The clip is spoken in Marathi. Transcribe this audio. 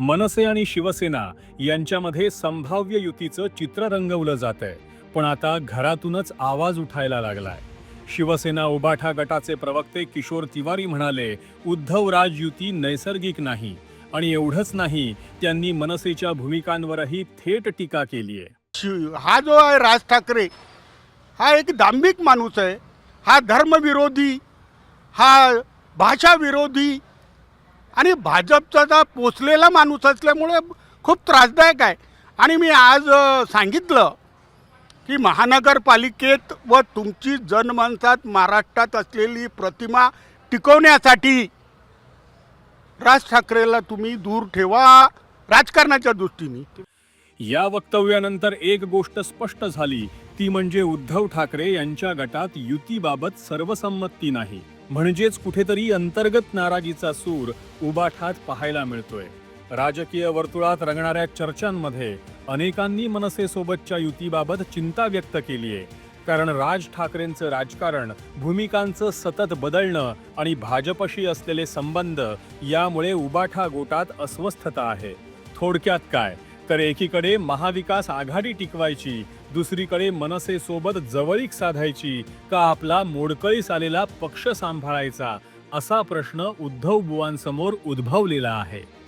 मनसे आणि शिवसेना यांच्यामध्ये संभाव्य युतीचं चित्र रंगवलं जात आहे पण आता घरातूनच आवाज उठायला लागलाय. शिवसेना उबाठा गटाचे प्रवक्ते किशोर तिवारी म्हणाले उद्धव राज युती नैसर्गिक नाही आणि एवढंच नाही त्यांनी मनसेच्या भूमिकांवरही थेट टीका केली आहे. हा जो आहे राज ठाकरे हा एक दांभिक माणूस आहे. हा धर्मविरोधी हा भाषाविरोधी आणि भाजपचा जा पोचलेला माणूस असल्यामुळे खूप त्रासदायक आहे. आणि मी आज सांगितलं की महानगरपालिकेत व तुमची जनमानसात महाराष्ट्रात असलेली प्रतिमा टिकवण्यासाठी राज ठाकरेला तुम्ही दूर ठेवा राजकारणाच्या दृष्टीने. या वक्तव्यानंतर एक गोष्ट स्पष्ट झाली. ती म्हणजे उद्धव ठाकरे यांच्या गटात युतीबाबत सर्वसंमती नाही. म्हणजेच कुठेतरी अंतर्गत नाराजीचा सूर उबाठात पाहायला मिळतोय. राजकीय वर्तुळात रंगणाऱ्या चर्चांमध्ये अनेकांनी मनसेसोबतच्या युतीबाबत चिंता व्यक्त केली आहे कारण राज ठाकरेंचं राजकारण भूमिकांचं सतत बदलणं आणि भाजपशी असलेले संबंध यामुळे उबाठा गोटात अस्वस्थता आहे. थोडक्यात काय? तर एकीकडे महाविकास आघाडी टिकवायची दुसरीकडे मनसेसोबत जवळीक साधायची का आपला मोडकळीस आलेला पक्ष सांभाळायचा असा प्रश्न उद्धव बुवांसमोर उद्भवलेला आहे.